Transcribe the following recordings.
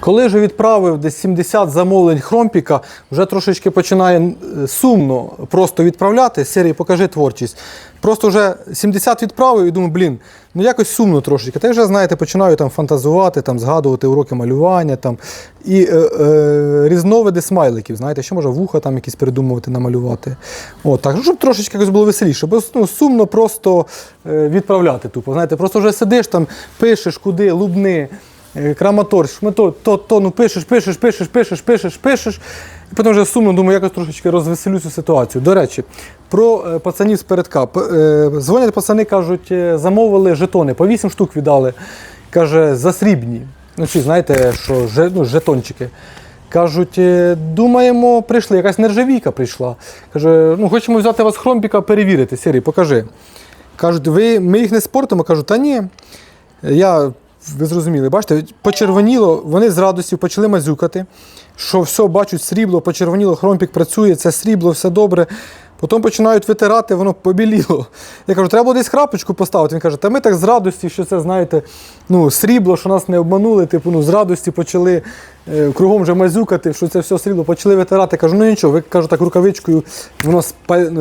Коли вже відправив десь 70 замовлень хромпіка, вже трошечки починає сумно просто відправляти. Серії покажи творчість. Просто вже 70 відправив і думаю, блін, ну якось сумно трошечки. Та й вже, знаєте, починаю там фантазувати, там, згадувати уроки малювання там, і е, е, різновиди смайликів. Знаєте, що може вуха там якісь придумувати, намалювати. От, так, ну, щоб трошечки якось було веселіше, бо ну, сумно просто е, відправляти тупо. Знаєте, просто вже сидиш там, пишеш куди, лубни. Е, Краматор, шмато, то, то, ну пишеш, пишеш, пишеш, пишеш, пишеш, пишеш. І потім вже сумно думаю, якось трошечки розвеселю цю ситуацію. До речі, про е, пацанів з передка. Е, Дзвонять пацани, кажуть, замовили жетони, по 8 штук віддали. Каже, за срібні. Ну, чи знаєте, що ну, жетончики. Кажуть, думаємо, прийшли, якась нержавійка прийшла. Каже, ну хочемо взяти вас хромпіка, перевірити. Сірій, покажи. Кажуть, ви, ми їх не спортимо? Кажу, та ні. Я, ви зрозуміли, бачите, почервоніло, вони з радістю почали мазюкати, що все, бачать срібло, почервоніло, хромпік працює, це срібло, все добре. Потім починають витирати, воно побіліло. Я кажу, треба десь крапочку поставити. Він каже, та ми так з радості, що це, знаєте, ну, срібло, що нас не обманули, типу, ну, з радості почали е, кругом вже мазюкати, що це все срібло, почали витирати. Кажу, ну нічого, ви кажу так рукавичкою, воно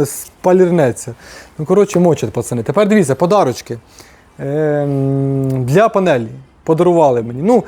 спалірнеться. Ну, коротше, мочать, пацани. Тепер дивіться, подарочки для панелі подарували мені. Ну,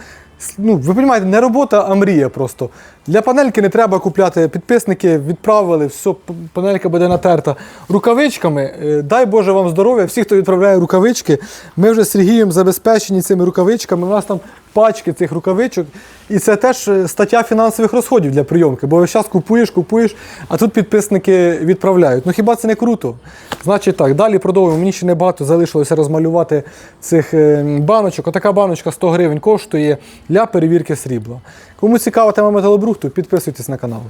ну, ви розумієте, не робота, а мрія просто. Для панельки не треба купляти. Підписники відправили, все, панелька буде натерта. Рукавичками, е, дай Боже вам здоров'я, всі, хто відправляє рукавички. Ми вже з Сергієм забезпечені цими рукавичками. У нас там пачки цих рукавичок. І це теж е, стаття фінансових розходів для прийомки. Бо час купуєш, купуєш, а тут підписники відправляють. Ну хіба це не круто? Значить так, далі продовжуємо. Мені ще небагато залишилося розмалювати цих е, баночок. Отака баночка 100 гривень коштує для перевірки срібла. Кому цікава тема металобрухту, підписуйтесь на канал.